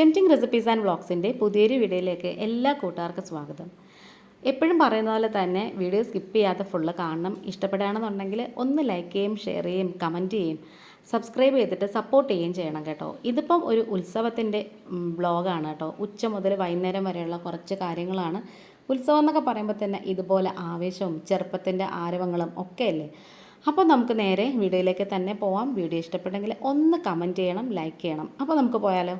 Tempting recipes and വ്ളോഗ്സിന്റെ പുതിയൊരു വീഡിയോയിലേക്ക് എല്ലാ കൂട്ടുകാർക്കും സ്വാഗതം. എപ്പോഴും പറയുന്ന പോലെ തന്നെ വീഡിയോ സ്കിപ്പ് ചെയ്യാതെ ഫുള്ള് കാണണം. ഇഷ്ടപ്പെടുകയാണെന്നുണ്ടെങ്കിൽ ഒന്ന് ലൈക്ക് ചെയ്യും ഷെയർ ചെയ്യും കമന്റ് ചെയ്യും സബ്സ്ക്രൈബ് ചെയ്തിട്ട് സപ്പോർട്ട് ചെയ്യുകയും ചെയ്യണം കേട്ടോ. ഇതിപ്പം ഒരു ഉത്സവത്തിന്റെ ബ്ലോഗാണ് കേട്ടോ. ഉച്ച മുതൽ വൈകുന്നേരം വരെയുള്ള കുറച്ച് കാര്യങ്ങളാണ്. ഉത്സവം എന്നൊക്കെ പറയുമ്പോൾ തന്നെ ഇതുപോലെ ആവേശവും ചെറുപ്പത്തിന്റെ ആരവങ്ങളും ഒക്കെ അല്ലേ? അപ്പോൾ നമുക്ക് നേരെ വീഡിയോയിലേക്ക് തന്നെ പോവാം. വീഡിയോ ഇഷ്ടപ്പെട്ടെങ്കിൽ ഒന്ന് കമന്റ് ചെയ്യണം ലൈക്ക് ചെയ്യണം. അപ്പോൾ നമുക്ക് പോയാലോ?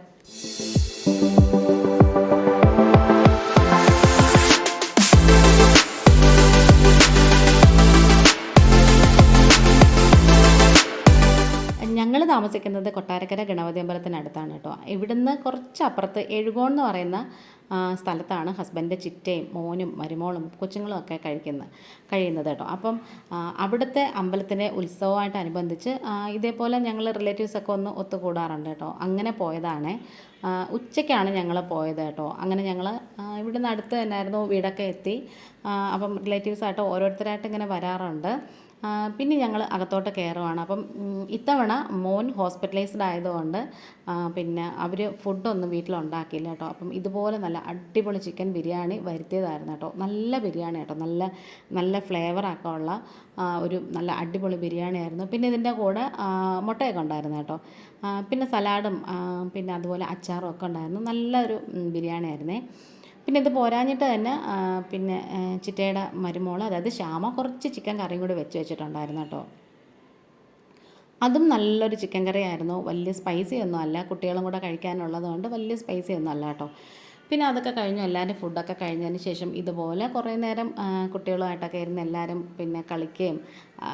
ഞങ്ങൾ താമസിക്കുന്നത് കൊട്ടാരക്കര ഗണപതി അമ്പലത്തിനടുത്താണ് കേട്ടോ. ഇവിടുന്ന് കുറച്ച് അപ്പുറത്ത് എഴുകോൺ എന്ന് പറയുന്ന സ്ഥലത്താണ് ഹസ്ബൻഡ് ചിറ്റയും മോനും മരുമോളും കൊച്ചുങ്ങളും ഒക്കെ കഴിക്കുന്നത് കഴിയുന്നത് കേട്ടോ. അപ്പം അവിടുത്തെ അമ്പലത്തിന്റെ ഉത്സവമായിട്ട് അനുബന്ധിച്ച് ആ, ഇതേപോലെ ഞങ്ങൾ റിലേറ്റീവ്സൊക്കെ ഒന്ന് ഒത്തുകൂടാറുണ്ട് കേട്ടോ. അങ്ങനെ പോയതാണ്. ഉച്ചയ്ക്കാണ് ഞങ്ങൾ പോയത് കേട്ടോ. അങ്ങനെ ഞങ്ങൾ ഇവിടുന്ന് അടുത്ത് തന്നെയായിരുന്നു വീടൊക്കെ എത്തി. അപ്പം റിലേറ്റീവ്സായിട്ട് ഓരോരുത്തരായിട്ട് ഇങ്ങനെ വരാറുണ്ട്. പിന്നെ ഞങ്ങൾ അകത്തോട്ട് കയറുവാണ് അപ്പം ഇത്തവണ മോൻ ഹോസ്പിറ്റലൈസ്ഡ് ആയതുകൊണ്ട് പിന്നെ അവർ ഫുഡൊന്നും വീട്ടിലുണ്ടാക്കിയില്ല കേട്ടോ. അപ്പം ഇതുപോലെ നല്ല അടിപൊളി ചിക്കൻ ബിരിയാണി വരുത്തിയതായിരുന്നു കേട്ടോ. നല്ല ബിരിയാണി കേട്ടോ. നല്ല നല്ല ഫ്ലേവറൊക്കെ ഉള്ള ഒരു നല്ല അടിപൊളി ബിരിയാണി ആയിരുന്നു. പിന്നെ ഇതിന്റെ കൂടെ മുട്ടയൊക്കെ ഉണ്ടായിരുന്നു കേട്ടോ. പിന്നെ സലാഡും പിന്നെ അതുപോലെ അച്ചാറും ഒക്കെ ഉണ്ടായിരുന്നു. നല്ലൊരു ബിരിയാണി ആയിരുന്നേ. പിന്നെ ഇത് പോരാഞ്ഞിട്ട് തന്നെ പിന്നെ ചിറ്റയുടെ മരുമോൾ അതായത് ശ്യാമ കുറച്ച് ചിക്കൻ കറിയും കൂടി വെച്ച് വെച്ചിട്ടുണ്ടായിരുന്നു കേട്ടോ. അതും നല്ലൊരു ചിക്കൻ കറി ആയിരുന്നു വലിയ സ്പൈസി ഒന്നും അല്ല. കുട്ടികളും കൂടെ കഴിക്കാനുള്ളത് കൊണ്ട് വലിയ സ്പൈസി ഒന്നും അല്ല കേട്ടോ. പിന്നെ അതൊക്കെ കഴിഞ്ഞു. എല്ലാവരും ഫുഡൊക്കെ കഴിഞ്ഞതിന് ശേഷം ഇതുപോലെ കുറേ നേരം കുട്ടികളുമായിട്ടൊക്കെ ഇരുന്ന് എല്ലാവരും പിന്നെ കളിക്കുകയും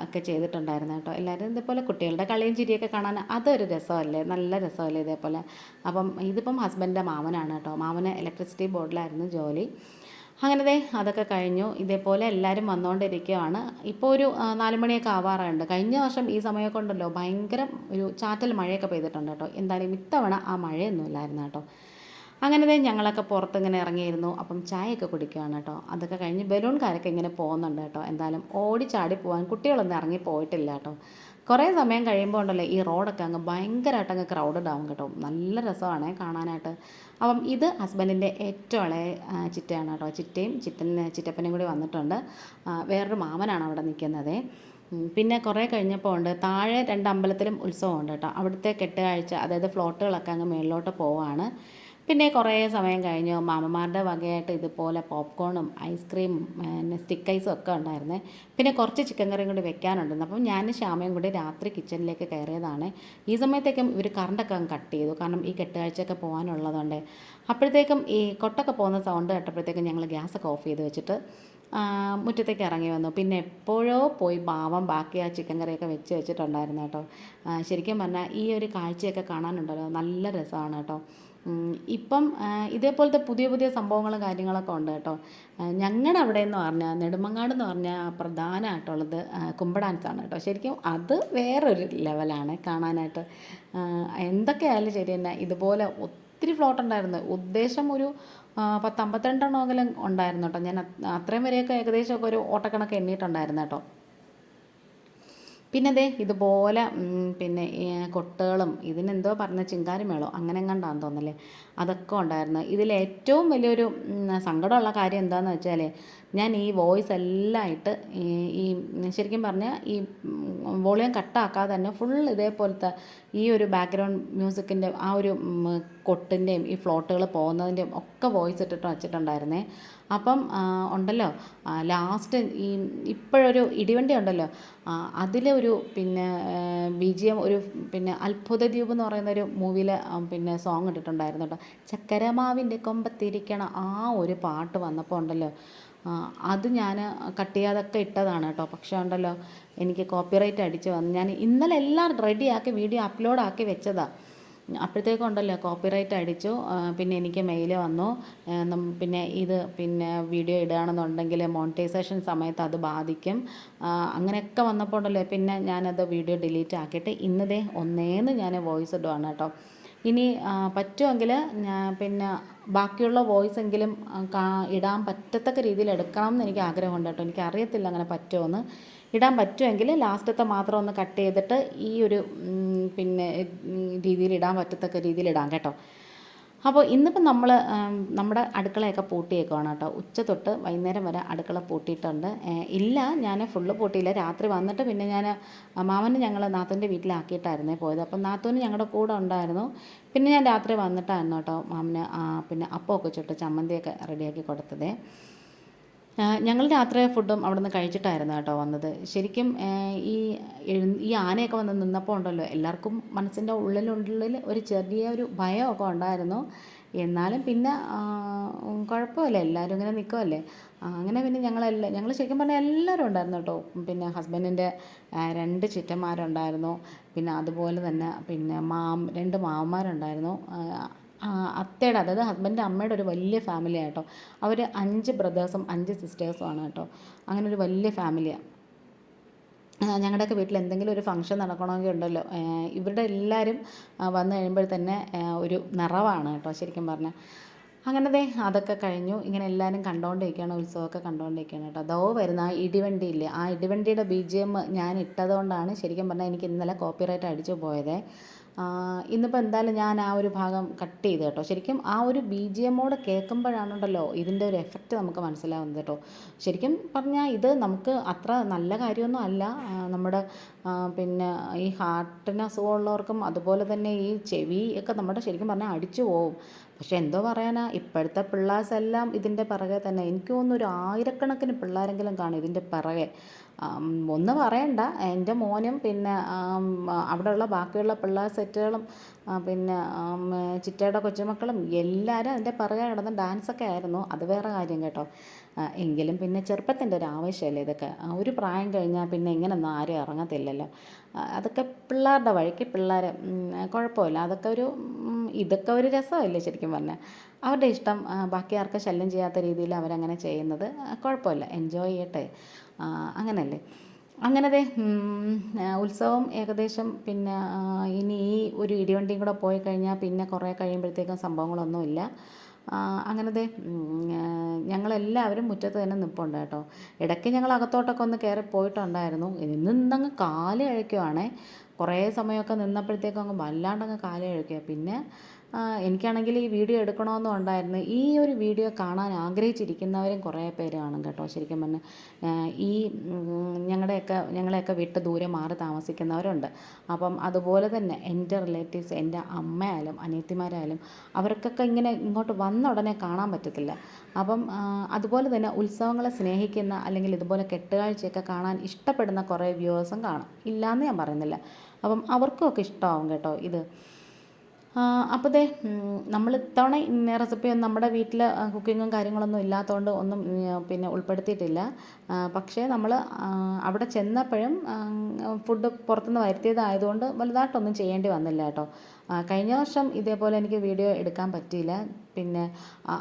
ഒക്കെ ചെയ്തിട്ടുണ്ടായിരുന്നു കേട്ടോ. എല്ലാവരും ഇതേപോലെ കുട്ടികളുടെ കളിയും ചിരിയൊക്കെ കാണാൻ അതൊരു രസമല്ലേ? നല്ല രസമല്ലേ ഇതേപോലെ? അപ്പം ഇതിപ്പം ഹസ്ബൻഡിന്റെ മാമനാണ് കേട്ടോ. മാമന് ഇലക്ട്രിസിറ്റി ബോർഡിലായിരുന്നു ജോലി. അങ്ങനത്തെ അതൊക്കെ കഴിഞ്ഞു. ഇതേപോലെ എല്ലാവരും വന്നുകൊണ്ടിരിക്കുകയാണ് ഇപ്പോൾ ഒരു നാലുമണിയൊക്കെ മണിയൊക്കെ ആവാറുണ്ട് കഴിഞ്ഞ വർഷം ഈ സമയമൊക്കെ ഉണ്ടല്ലോ ഭയങ്കര ഒരു ചാറ്റൽ മഴയൊക്കെ പെയ്തിട്ടുണ്ട് കേട്ടോ. എന്തായാലും ഇത്തവണ ആ മഴയൊന്നും ഇല്ലായിരുന്നു കേട്ടോ. അങ്ങനെ ഞങ്ങളൊക്കെ പുറത്തിങ്ങനെ ഇറങ്ങിയിരുന്നു. അപ്പം ചായയൊക്കെ കുടിക്കുകയാണ് കേട്ടോ. അതൊക്കെ കഴിഞ്ഞ് ബലൂൺകാരൊക്കെ ഇങ്ങനെ പോകുന്നുണ്ട് കേട്ടോ. എന്തായാലും ഓടി ചാടി പോകാൻ കുട്ടികളൊന്നും ഇറങ്ങി പോയിട്ടില്ല കേട്ടോ. കുറേ സമയം കഴിയുമ്പോൾ ഉണ്ടല്ലോ ഈ റോഡൊക്കെ അങ്ങ് ഭയങ്കരമായിട്ട് അങ്ങ് ക്രൗഡഡ് ആവും കേട്ടോ. നല്ല രസമാണ് കാണാനായിട്ട്. അപ്പം ഇത് ഹസ്ബൻഡിന്റെ ഏറ്റവും ഇളയ ചിറ്റയാണ് കേട്ടോ. ചിറ്റയും ചിറ്റൻ ചിറ്റപ്പനും കൂടി വന്നിട്ടുണ്ട്. വേറൊരു മാമനാണ് അവിടെ നിൽക്കുന്നത്. പിന്നെ കുറേ കഴിഞ്ഞപ്പോൾ ഉണ്ട് താഴെ രണ്ട് അമ്പലത്തിലും ഉത്സവമുണ്ട് കേട്ടോ. അവിടുത്തെ കെട്ടുകാഴ്ച അതായത് ഫ്ലോട്ടുകളൊക്കെ അങ്ങ് മേളിലോട്ട് പോവാണ്. പിന്നെ കുറേ സമയം കഴിഞ്ഞു. മാമന്മാരുടെ വകയായിട്ട് ഇതുപോലെ പോപ്കോണും ഐസ്ക്രീമും പിന്നെ സ്റ്റിക്ക് ഐസും ഒക്കെ ഉണ്ടായിരുന്നേ. പിന്നെ കുറച്ച് ചിക്കൻ കറിയും കൂടി വെക്കാനുണ്ടായിരുന്നു. അപ്പം ഞാൻ ശ്യാമയും കൂടി രാത്രി കിച്ചണിലേക്ക് കയറിയതാണ്. ഈ സമയത്തേക്കും ഇവർ കറണ്ടൊക്കെ കട്ട് ചെയ്തു. കാരണം ഈ കെട്ടുകാഴ്ചയൊക്കെ പോകാനുള്ളതുകൊണ്ട്. അപ്പോഴത്തേക്കും ഈ കൊട്ടൊക്കെ പോകുന്ന സൗണ്ട് കേട്ടപ്പോഴത്തേക്കും ഞങ്ങൾ ഗ്യാസൊക്കെ ഓഫ് ചെയ്ത് വെച്ചിട്ട് മുറ്റത്തേക്ക് ഇറങ്ങി വന്നു. പിന്നെ എപ്പോഴോ പോയി പാവം ബാക്കി ആ ചിക്കൻ കറിയൊക്കെ വെച്ച് വെച്ചിട്ടുണ്ടായിരുന്നു കേട്ടോ. ശരിക്കും പറഞ്ഞാൽ ഈ ഒരു കാഴ്ചയൊക്കെ കാണാനുണ്ടല്ലോ. നല്ല രസമാണ് കേട്ടോ. ഇപ്പം ഇതേപോലത്തെ പുതിയ പുതിയ സംഭവങ്ങളും കാര്യങ്ങളൊക്കെ ഉണ്ട് കേട്ടോ. ഞങ്ങളുടെ അവിടെ എന്ന് പറഞ്ഞാൽ നെടുമങ്ങാട് എന്ന് പറഞ്ഞാൽ പ്രധാനമായിട്ടുള്ളത് കുമ്പ കേട്ടോ. ശരിക്കും അത് വേറൊരു ലെവലാണ് കാണാനായിട്ട്. എന്തൊക്കെയായാലും ശരി തന്നെ ഇതുപോലെ ഒത്തിരി ഫ്ലോട്ട് ഉണ്ടായിരുന്നു. ഉദ്ദേശം ഒരു പത്ത് അമ്പത്തിരണ്ടെണ്ണമെങ്കിലും ഉണ്ടായിരുന്നു കേട്ടോ. ഞാൻ അത് അത്രയും വരെയൊക്കെ ഏകദേശമൊക്കെ ഒരു ഓട്ടക്കണക്ക് എണ്ണിയിട്ടുണ്ടായിരുന്നു കേട്ടോ. പിന്നെ ദേ ഇതുപോലെ പിന്നെ കൊട്ടുകളും ഇതിനെന്തോ പറഞ്ഞ ചിങ്കാരിമേളോ അങ്ങനെ കണ്ടാന്ന് തോന്നല്ലേ? അതൊക്കെ ഉണ്ടായിരുന്നു. ഇതിൽ ഏറ്റവും വലിയൊരു സങ്കടമുള്ള കാര്യം എന്താണെന്ന് വെച്ചാൽ ഞാൻ ഈ വോയിസ് എല്ലാം ആയിട്ട് ഈ ശരിക്കും പറഞ്ഞാൽ ഈ വോളിയം കട്ടാക്കാതെ തന്നെ ഫുൾ ഇതേപോലത്തെ ഈ ഒരു ബാക്ക്ഗ്രൗണ്ട് മ്യൂസിക്കിന്റെ ആ ഒരു കൊട്ടിന്റെയും ഈ ഫ്ലോട്ടുകൾ പോകുന്നതിന്റെയും ഒക്കെ വോയിസ് ഇട്ടിട്ട് വച്ചിട്ടുണ്ടായിരുന്നേ. അപ്പം ഉണ്ടല്ലോ ലാസ്റ്റ് ഈ ഇപ്പോഴൊരു ഇടിവണ്ടി ഉണ്ടല്ലോ അതിലെ ഒരു പിന്നെ എം ഒരു പിന്നെ അത്ഭുത ദ്വീപ് എന്ന് പറയുന്ന ഒരു മൂവിയിലെ പിന്നെ സോങ് ഇട്ടിട്ടുണ്ടായിരുന്നു കേട്ടോ. ചക്കരമാവിന്റെ കൊമ്പത്തിരിക്കണ ആ ഒരു പാട്ട് വന്നപ്പോൾ ഉണ്ടല്ലോ അത് ഞാൻ കട്ട് ചെയ്യാതൊക്കെ ഇട്ടതാണ് കേട്ടോ പക്ഷേ ഉണ്ടല്ലോ എനിക്ക് കോപ്പിറൈറ്റ് അടിച്ച് വന്നു ഞാൻ ഇന്നലെ എല്ലാം റെഡിയാക്കി വീഡിയോ അപ്ലോഡാക്കി വെച്ചതാണ് അപ്പോഴത്തേക്കും ഉണ്ടല്ലോ കോപ്പിറൈറ്റ് അടിച്ചു. പിന്നെ എനിക്ക് മെയിൽ വന്നു. പിന്നെ ഇത് പിന്നെ വീഡിയോ ഇടുകയാണെന്നുണ്ടെങ്കിൽ മോണിറ്റൈസേഷൻ സമയത്ത് അത് ബാധിക്കും. അങ്ങനെയൊക്കെ വന്നപ്പോൾ ഉണ്ടല്ലോ പിന്നെ ഞാനത് വീഡിയോ ഡിലീറ്റ് ആക്കിയിട്ട് ഇന്നതേ ഒന്നേന്ന് ഞാൻ വോയിസ് ഇടുവാണ് കേട്ടോ ഇനി പറ്റുമെങ്കിൽ പിന്നെ ബാക്കിയുള്ള വോയിസ് എങ്കിലും ഇടാൻ പറ്റത്തക്ക രീതിയിൽ എടുക്കണം എന്ന് എനിക്ക് ആഗ്രഹമുണ്ട് കേട്ടോ. എനിക്ക് അറിയത്തില്ല അങ്ങനെ പറ്റുമോയെന്ന് ഇടാൻ പറ്റുമെങ്കിൽ ലാസ്റ്റത്തെ മാത്രം ഒന്ന് കട്ട് ചെയ്തിട്ട് ഈ ഒരു പിന്നെ രീതിയിൽ ഇടാൻ പറ്റത്തക്ക രീതിയിൽ ഇടാം കേട്ടോ. അപ്പോൾ ഇന്നിപ്പോൾ നമ്മൾ നമ്മുടെ അടുക്കളയൊക്കെ പൂട്ടിയേക്കുവാണ് കേട്ടോ. ഉച്ച തൊട്ട് വൈകുന്നേരം വരെ അടുക്കള പൂട്ടിയിട്ടുണ്ട്. ഇല്ല ഞാൻ ഫുള്ള് പൂട്ടിയില്ല. രാത്രി വന്നിട്ട് പിന്നെ ഞാൻ മാമന് ഞങ്ങൾ നാത്തൂന്റെ വീട്ടിലാക്കിയിട്ടായിരുന്നേ പോയത്. അപ്പം നാത്തൂന് ഞങ്ങളുടെ കൂടെ ഉണ്ടായിരുന്നു. പിന്നെ ഞാൻ രാത്രി വന്നിട്ടായിരുന്നു കേട്ടോ മാമന് പിന്നെ അപ്പമൊക്കെ ചുട്ട് ചമ്മന്തിയൊക്കെ റെഡിയാക്കി കൊടുത്തതേ. ഞങ്ങൾ രാത്രി ഫുഡും അവിടെ നിന്ന് കഴിച്ചിട്ടായിരുന്നു കേട്ടോ വന്നത്. ശരിക്കും ഈ ഈ ആനയൊക്കെ വന്ന് നിന്നപ്പോൾ ഉണ്ടല്ലോ എല്ലാവർക്കും മനസ്സിന്റെ ഉള്ളിലുള്ളിൽ ഒരു ചെറിയ ഒരു ഭയമൊക്കെ ഉണ്ടായിരുന്നു. എന്നാലും പിന്നെ കുഴപ്പമില്ല എല്ലാവരും ഇങ്ങനെ നിൽക്കുമല്ലേ അങ്ങനെ പിന്നെ ഞങ്ങളെല്ലാം ഞങ്ങൾ ശരിക്കും പറഞ്ഞാൽ എല്ലാവരും ഉണ്ടായിരുന്നു കേട്ടോ. പിന്നെ ഹസ്ബൻഡിന്റെ രണ്ട് ചിറ്റന്മാരുണ്ടായിരുന്നു. പിന്നെ അതുപോലെ തന്നെ പിന്നെ മാം രണ്ട് മാമന്മാരുണ്ടായിരുന്നു. അത്തയുടെ അതായത് ഹസ്ബൻഡിന്റെ അമ്മയുടെ ഒരു വലിയ ഫാമിലിയാണ് കേട്ടോ അവർ അഞ്ച് ബ്രദേഴ്സും അഞ്ച് സിസ്റ്റേഴ്സും ആണ് കേട്ടോ. അങ്ങനെ ഒരു വലിയ ഫാമിലിയാണ് ഞങ്ങളുടെയൊക്കെ വീട്ടിൽ എന്തെങ്കിലും ഒരു ഫംഗ്ഷൻ നടക്കണമെങ്കിൽ ഉണ്ടല്ലോ. ഇവരുടെ എല്ലാവരും വന്നു കഴിയുമ്പോൾ തന്നെ ഒരു നിറവാണ് കേട്ടോ ശരിക്കും പറഞ്ഞാൽ അങ്ങനെ ദേ അതൊക്കെ കഴിഞ്ഞു. ഇങ്ങനെ എല്ലാവരും കണ്ടുകൊണ്ടിരിക്കുകയാണ് ഉത്സവമൊക്കെ കണ്ടുകൊണ്ടിരിക്കുകയാണ് കേട്ടോ. അതോ വരുന്ന ആ ഇടിവണ്ടി ഇല്ലേ? ആ ഇടിവണ്ടിയുടെ ബി ജി എം ഞാൻ ഇട്ടതുകൊണ്ടാണ് ശരിക്കും പറഞ്ഞാൽ എനിക്ക് ഇന്നലെ കോപ്പിറൈറ്റ് അടിച്ചു പോയത്. ഇന്നിപ്പോൾ എന്തായാലും ഞാൻ ആ ഒരു ഭാഗം കട്ട് ചെയ്ത് കേട്ടോ. ശരിക്കും ആ ഒരു ബി ജി എമ്മോടെ കേൾക്കുമ്പോഴാണുണ്ടല്ലോ ഇതിന്റെ ഒരു എഫക്റ്റ് നമുക്ക് മനസ്സിലാവുന്നത് കേട്ടോ. ശരിക്കും പറഞ്ഞാൽ ഇത് നമുക്ക് അത്ര നല്ല കാര്യമൊന്നും അല്ല. നമ്മുടെ പിന്നെ ഈ ഹാർട്ടിന് അസുഖമുള്ളവർക്കും അതുപോലെ തന്നെ ഈ ചെവി ഒക്കെ നമ്മുടെ ശരിക്കും പറഞ്ഞാൽ അടിച്ചു പോവും. പക്ഷെ എന്തോ പറയാനാ ഇപ്പോഴത്തെ പിള്ളേഴ്സ് എല്ലാം ഇതിന്റെ പിറകെ തന്നെ. എനിക്ക് തോന്നുന്നു ഒരു ആയിരക്കണക്കിന് പിള്ളേരെങ്കിലും കാണും ഇതിന്റെ പിറകെ. ഒന്ന് പറയണ്ട. എന്റെ മോനും പിന്നെ അവിടെയുള്ള ബാക്കിയുള്ള പിള്ളേർ സെറ്റുകളും പിന്നെ ചിറ്റയുടെ കൊച്ചുമക്കളും എല്ലാവരും അതിന്റെ പിറകെ കിടന്ന് ഡാൻസൊക്കെ ആയിരുന്നു. അത് വേറെ കാര്യം കേട്ടോ. എങ്കിലും പിന്നെ ചെറുപ്പത്തിന്റെ ഒരു ആവശ്യമല്ലേ ഇതൊക്കെ? ഒരു പ്രായം കഴിഞ്ഞാൽ പിന്നെ ഇങ്ങനൊന്നും ആരും ഇറങ്ങത്തില്ലല്ലോ. അതൊക്കെ പിള്ളേരുടെ വഴിക്ക് പിള്ളേർ കുഴപ്പമില്ല. അതൊക്കെ ഒരു ഇതൊക്കെ ഒരു രസമല്ലേ ശരിക്കും പറഞ്ഞാൽ. അവരുടെ ഇഷ്ടം ബാക്കി ആർക്കും ശല്യം ചെയ്യാത്ത രീതിയിൽ അവരങ്ങനെ ചെയ്യുന്നത്. കുഴപ്പമില്ല. എൻജോയ് ചെയ്യട്ടെ. അങ്ങനല്ലേ. അങ്ങനെ ദേ ഉത്സവം ഏകദേശം പിന്നെ ഇനി ഈ ഒരു ഇടിവണ്ടിയും കൂടെ പോയി കഴിഞ്ഞാൽ പിന്നെ കുറേ കഴിയുമ്പോഴത്തേക്കും സംഭവങ്ങളൊന്നുമില്ല. ആ, അങ്ങനെ ദേ ഉം, ആ, ഞങ്ങളെല്ലാവരും മുറ്റത്ത് തന്നെ നിൽപ്പുണ്ട് കേട്ടോ. ഇടയ്ക്ക് ഞങ്ങൾ അകത്തോട്ടൊക്കെ ഒന്ന് കയറി പോയിട്ടുണ്ടായിരുന്നു. ഇന്ന് നിന്നങ്ങ് കാൽ കഴിക്കുവാണേ. കുറേ സമയമൊക്കെ നിന്നപ്പോഴത്തേക്കും അങ്ങ് വല്ലാണ്ടങ്ങ് കാൽ കഴിക്കുക പിന്നെ എനിക്കാണെങ്കിൽ ഈ വീഡിയോ എടുക്കണമെന്നും ഉണ്ടായിരുന്നു. ഈ ഒരു വീഡിയോ കാണാൻ ആഗ്രഹിച്ചിരിക്കുന്നവരും കുറേ പേര് കാണും കേട്ടോ. ശരിക്കും പറഞ്ഞാൽ ഈ ഞങ്ങളുടെയൊക്കെ ഞങ്ങളെയൊക്കെ വിട്ട് ദൂരെ മാറി താമസിക്കുന്നവരുണ്ട്. അപ്പം അതുപോലെ തന്നെ എന്റെ റിലേറ്റീവ്സ് എന്റെ അമ്മയായാലും അനിയത്തിമാരായാലും അവർക്കൊക്കെ ഇങ്ങനെ ഇങ്ങോട്ട് വന്ന ഉടനെ കാണാൻ പറ്റത്തില്ല. അപ്പം അതുപോലെ തന്നെ ഉത്സവങ്ങളെ സ്നേഹിക്കുന്ന അല്ലെങ്കിൽ ഇതുപോലെ കെട്ടുകാഴ്ചയൊക്കെ കാണാൻ ഇഷ്ടപ്പെടുന്ന കുറേ വ്യൂവേഴ്സും കാണും. ഇല്ലയെന്ന് ഞാൻ പറയുന്നില്ല. അപ്പം അവർക്കും ഒക്കെ ഇഷ്ടമാവും കേട്ടോ ഇത്. അപ്പോൾ ദേ നമ്മൾ ഇത്തവണ ഇന്ന റെസിപ്പി ഒന്നും നമ്മുടെ വീട്ടിൽ കുക്കിങ്ങും കാര്യങ്ങളൊന്നും ഇല്ലാത്തതുകൊണ്ട് ഒന്നും പിന്നെ ഉൾപ്പെടുത്തിയിട്ടില്ല. പക്ഷേ നമ്മൾ അവിടെ ചെന്നപ്പോഴും ഫുഡ് പുറത്തുനിന്ന് വരുത്തിയതായതുകൊണ്ട് വലുതായിട്ടൊന്നും ചെയ്യേണ്ടി വന്നില്ല കേട്ടോ. കഴിഞ്ഞ വർഷം ഇതേപോലെ എനിക്ക് വീഡിയോ എടുക്കാൻ പറ്റിയില്ല. പിന്നെ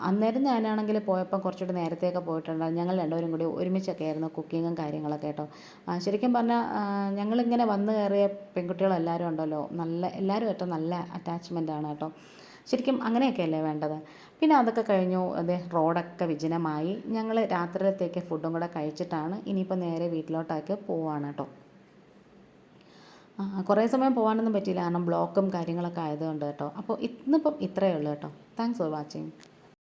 അന്നേരം ഞാനാണെങ്കിൽ പോയപ്പോൾ കുറച്ചുകൂടി നേരത്തെയൊക്കെ പോയിട്ടുണ്ടായിരുന്നു. ഞങ്ങൾ രണ്ടുപേരും കൂടി ഒരുമിച്ചൊക്കെ ആയിരുന്നു കുക്കിങ്ങും കാര്യങ്ങളൊക്കെ കേട്ടോ. ശരിക്കും പറഞ്ഞാൽ ഞങ്ങളിങ്ങനെ വന്ന് കയറിയ പെൺകുട്ടികളെല്ലാവരും ഉണ്ടല്ലോ. നല്ല എല്ലാവരും ഏറ്റവും നല്ല അറ്റാച്ച്മെന്റ് ആണ് കേട്ടോ. ശരിക്കും അങ്ങനെയൊക്കെയല്ലേ വേണ്ടത്? പിന്നെ അതൊക്കെ കഴിഞ്ഞു. അത് റോഡൊക്കെ വിജനമായി. ഞങ്ങൾ രാത്രിയിലത്തേക്ക് ഫുഡും കൂടെ കഴിച്ചിട്ടാണ് ഇനിയിപ്പോൾ നേരെ വീട്ടിലോട്ടൊക്കെ പോവാണ് കേട്ടോ. കുറേ സമയം പോകാനൊന്നും പറ്റിയില്ല. കാരണം ബ്ലോക്കും കാര്യങ്ങളൊക്കെ ആയതുകൊണ്ട് കേട്ടോ. അപ്പോൾ ഇന്നിപ്പം ഇത്രയേ ഉള്ളൂ കേട്ടോ. Thanks for watching